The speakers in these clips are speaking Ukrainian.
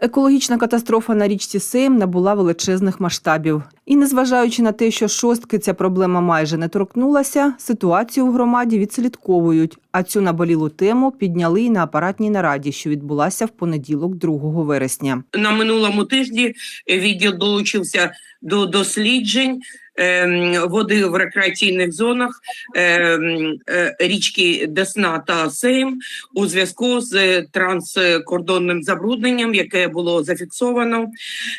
Екологічна катастрофа на річці Сейм набула величезних масштабів. І незважаючи на те, що шостки ця проблема майже не торкнулася, ситуацію в громаді відслідковують. А цю наболілу тему підняли і на апаратній нараді, що відбулася в понеділок, 2 вересня. на минулому тижні відділ долучився до досліджень ем, води в рекреаційних зонах ем, е, річки Десна та Сейм у зв'язку з транскордонним забрудненням, яке було зафіксовано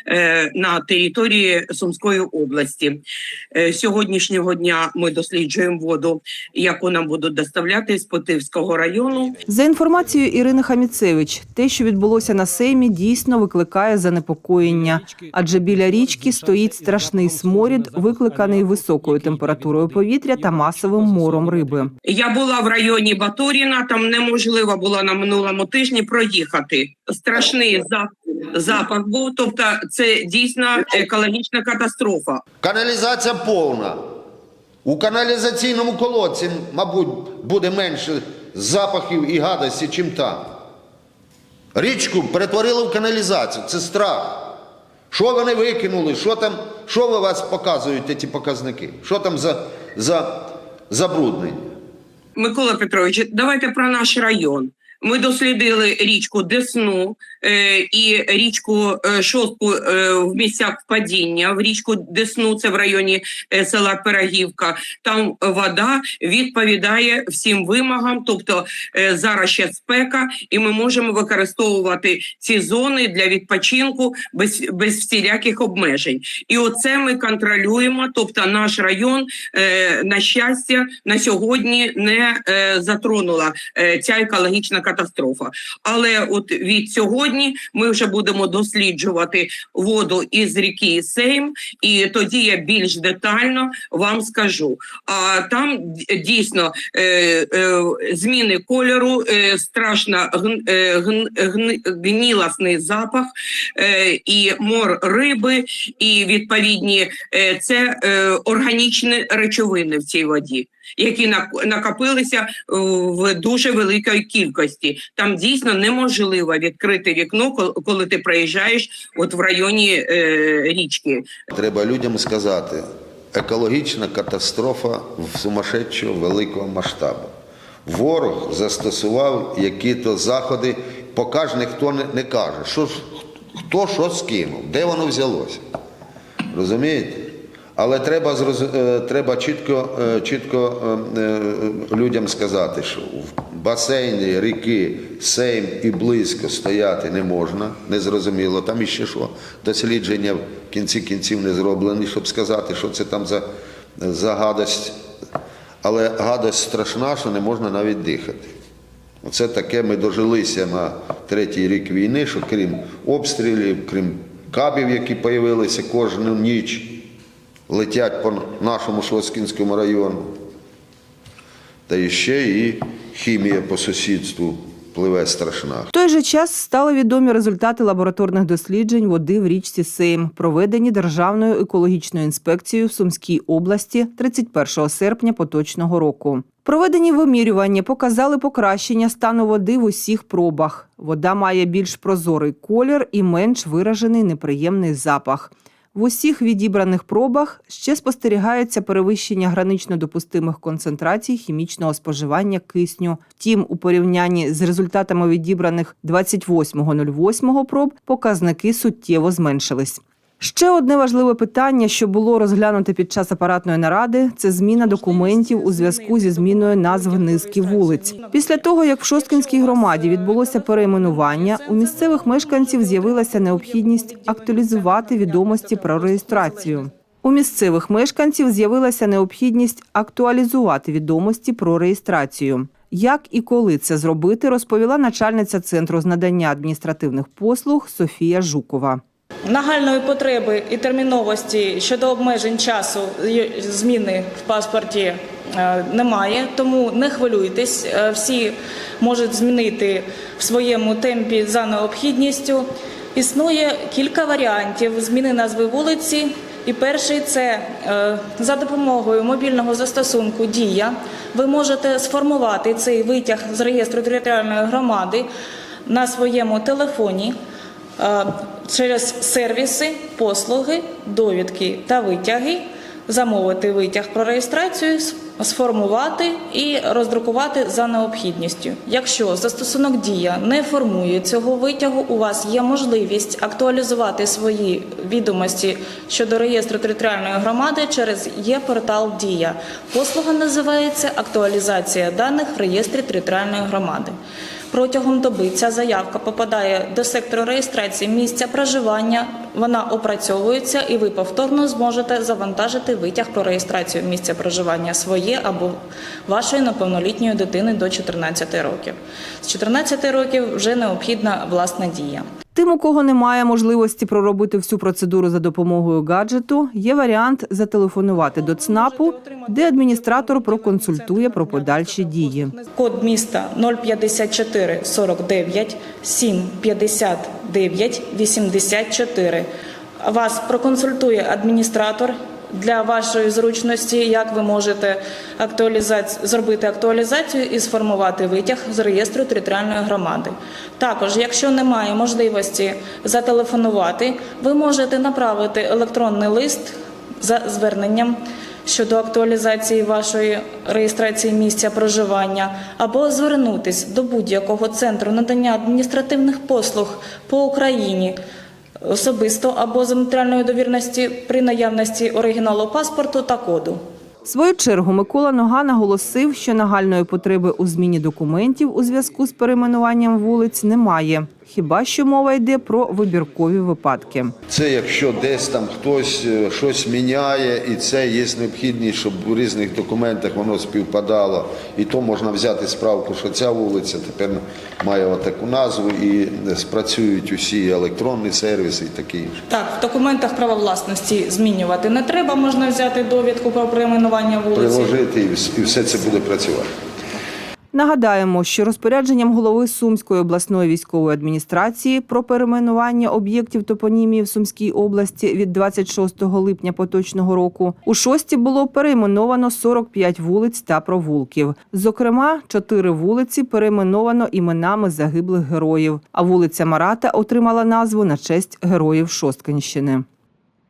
е, на території Сумської області. Е, Сьогоднішнього дня ми досліджуємо воду, яку нам будуть доставляти з Потивського району. За інформацією Ірини Хаміцевич, те, що відбулося на Сеймі, дійсно викликає занепокоєння, адже біля річки стоїть страшний сморід, викликаний високою температурою повітря та масовим мором риби. Я була в районі Батуріна, там неможливо було на минулому тижні проїхати. Страшний за- запах був. Тобто, це дійсно екологічна катастрофа. Каналізація повна. У каналізаційному колодці, мабуть, буде менше запахів і гадості, чим там. Річку перетворили в каналізацію. Це страх. Що вони викинули? Що там, що ви вас показують, ці показники? Що там за, за забруднення? Микола Петрович, давайте про наш район. Ми дослідили річку Десну і річку е, Шостку е, в місцях впадіння. В річку Десну, це в районі е, села Пирогівка. Там вода відповідає всім вимогам, тобто е, зараз ще спека, і ми можемо використовувати ці зони для відпочинку без, без всіляких обмежень. І оце ми контролюємо. Тобто, наш район, е, на щастя, на сьогодні не е, затронула е, ця екологічна катастрофа. Але от від сьогодні ми вже будемо досліджувати воду із ріки Сейм, і тоді я більш детально вам скажу. А там дійсно е, е, зміни кольору, е, страшно гн, е, гн, гн, гніласний запах е, і мор риби, і відповідні е, це е, органічні речовини в цій воді. Які накопилися в дуже великій кількості. Там дійсно неможливо відкрити вікно, коли ти проїжджаєш от в районі е, річки. Треба людям сказати, екологічна катастрофа в сумасшедшого великого масштабу. Ворог застосував які-то заходи, поки ніхто не, не каже, що, хто що скинув, де воно взялося. Розумієте? Але треба, е, треба чітко, е, чітко е, людям сказати, що в басейні ріки Сейм і близько стояти не можна, незрозуміло. Там іще що, дослідження в кінці кінців не зроблені, щоб сказати, що це там за, за гадость. Але гадость страшна, що не можна навіть дихати. Оце таке ми дожилися на третій рік війни, що крім обстрілів, крім кабів, які з'явилися кожну ніч, летять по нашому Шоскінському району. Та ще і хімія по сусідству пливе страшна. В той же час стали відомі результати лабораторних досліджень води в річці Сейм, проведені Державною екологічною інспекцією в Сумській області 31 серпня поточного року. Проведені вимірювання показали покращення стану води в усіх пробах. Вода має більш прозорий колір і менш виражений неприємний запах. В усіх відібраних пробах ще спостерігається перевищення гранично допустимих концентрацій хімічного споживання кисню. Втім, у порівнянні з результатами відібраних 28.08 проб показники суттєво зменшились. Ще одне важливе питання, що було розглянуте під час апаратної наради, це зміна документів у зв'язку зі зміною назв низки вулиць. Після того, як в Шосткинській громаді відбулося перейменування, у місцевих мешканців з'явилася необхідність актуалізувати відомості про реєстрацію. У місцевих мешканців з'явилася необхідність актуалізувати відомості про реєстрацію. Як і коли це зробити, розповіла начальниця центру з надання адміністративних послуг Софія Жукова. Нагальної потреби і терміновості щодо обмежень часу зміни в паспорті е, немає, тому не хвилюйтесь. е, Всі можуть змінити в своєму темпі за необхідністю. Існує кілька варіантів зміни назви вулиці. І перший це е, за допомогою мобільного застосунку Дія. Ви можете сформувати цей витяг з реєстру територіальної громади на своєму телефоні. Через сервіси, послуги, довідки та витяги замовити витяг про реєстрацію, сформувати і роздрукувати за необхідністю. Якщо застосунок дія не формує цього витягу, у вас є можливість актуалізувати свої відомості щодо реєстру територіальної громади через є-портал Дія. Послуга називається актуалізація даних в реєстрі територіальної громади. Протягом доби ця заявка попадає до сектору реєстрації місця проживання. Вона опрацьовується, і ви повторно зможете завантажити витяг про реєстрацію місця проживання своє або вашої неповнолітньої дитини до 14 років. З 14 років вже необхідна власна дія. Тим, у кого немає можливості проробити всю процедуру за допомогою гаджету, є варіант зателефонувати до ЦНАПу, де адміністратор проконсультує про подальші дії. Код міста 054 49 7 59 84. Вас проконсультує адміністратор для вашої зручності, як ви можете актуалізаці... зробити актуалізацію і сформувати витяг з реєстру територіальної громади. Також, якщо немає можливості зателефонувати, ви можете направити електронний лист за зверненням щодо актуалізації вашої реєстрації місця проживання, або звернутись до будь-якого центру надання адміністративних послуг по Україні особисто або за матеріальної довірності при наявності оригіналу паспорту та коду. В свою чергу Микола Нога наголосив, що нагальної потреби у зміні документів у зв'язку з перейменуванням вулиць немає. Хіба що мова йде про вибіркові випадки. Це якщо десь там хтось е, щось міняє, і це є необхідність, щоб у різних документах воно співпадало. І то можна взяти справку, що ця вулиця тепер має таку назву, і спрацюють усі електронні сервіси і таке інше. Так, в документах права власності змінювати не треба. Можна взяти довідку про перейменування вулиці. Приложити і все це буде працювати. Нагадаємо, що розпорядженням голови Сумської обласної військової адміністрації про перейменування об'єктів топонімії в Сумській області від 26 липня поточного року у шості було перейменовано 45 вулиць та провулків. Зокрема, чотири вулиці перейменовано іменами загиблих героїв. А вулиця Марата отримала назву на честь героїв Шосткинщини.